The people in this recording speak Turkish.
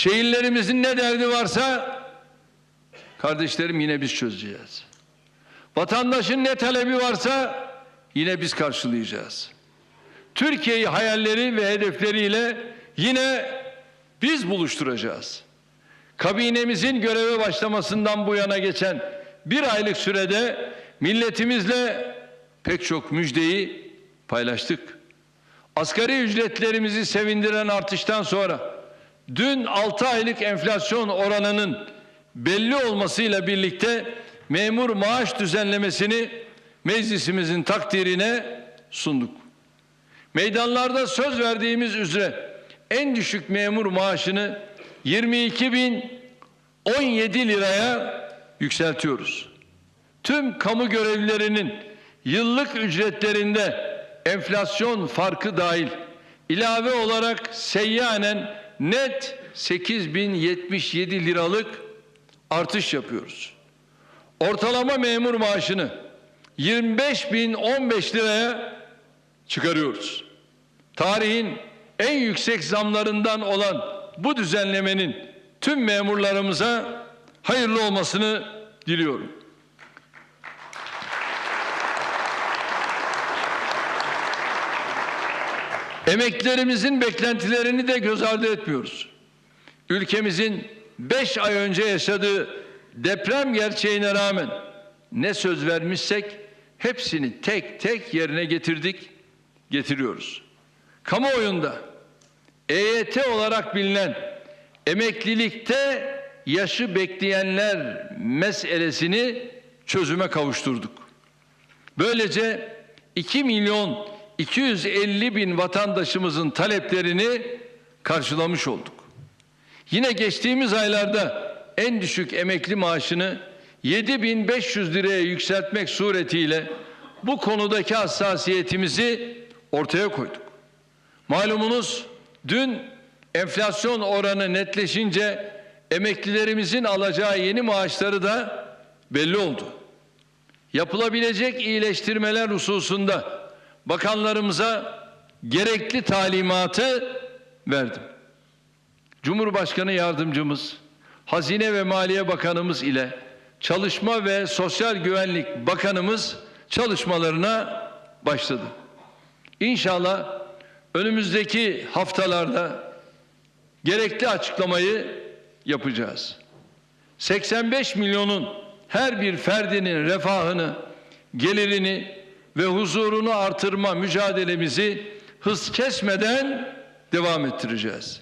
Şehirlerimizin ne derdi varsa kardeşlerim yine biz çözeceğiz. Vatandaşın ne talebi varsa yine biz karşılayacağız. Türkiye'yi hayalleri ve hedefleriyle yine biz buluşturacağız. Kabinemizin göreve başlamasından bu yana geçen bir aylık sürede milletimizle pek çok müjdeyi paylaştık. Asgari ücretlerimizi sevindiren artıştan sonra dün 6 aylık enflasyon oranının belli olmasıyla birlikte memur maaş düzenlemesini meclisimizin takdirine sunduk. Meydanlarda söz verdiğimiz üzere en düşük memur maaşını 22 bin 17 liraya yükseltiyoruz. Tüm kamu görevlilerinin yıllık ücretlerinde enflasyon farkı dahil ilave olarak seyyanen net 8077 liralık artış yapıyoruz. Ortalama memur maaşını 25.015 liraya çıkarıyoruz. Tarihin en yüksek zamlarından olan bu düzenlemenin tüm memurlarımıza hayırlı olmasını diliyorum. Emeklilerimizin beklentilerini de göz ardı etmiyoruz. Ülkemizin beş ay önce yaşadığı deprem gerçeğine rağmen ne söz vermişsek hepsini tek tek yerine getirdik, getiriyoruz. Kamuoyunda EYT olarak bilinen emeklilikte yaşı bekleyenler meselesini çözüme kavuşturduk. Böylece 2 milyon 250 bin vatandaşımızın taleplerini karşılamış olduk. Yine geçtiğimiz aylarda en düşük emekli maaşını 7500 liraya yükseltmek suretiyle bu konudaki hassasiyetimizi ortaya koyduk. Malumunuz dün enflasyon oranı netleşince emeklilerimizin alacağı yeni maaşları da belli oldu. Yapılabilecek iyileştirmeler hususunda bakanlarımıza gerekli talimatı verdim. Cumhurbaşkanı yardımcımız, Hazine ve Maliye Bakanımız ile Çalışma ve Sosyal Güvenlik Bakanımız çalışmalarına başladı. İnşallah önümüzdeki haftalarda gerekli açıklamayı yapacağız. 85 milyonun her bir ferdinin refahını, gelirini ve huzurunu artırma mücadelemizi hız kesmeden devam ettireceğiz.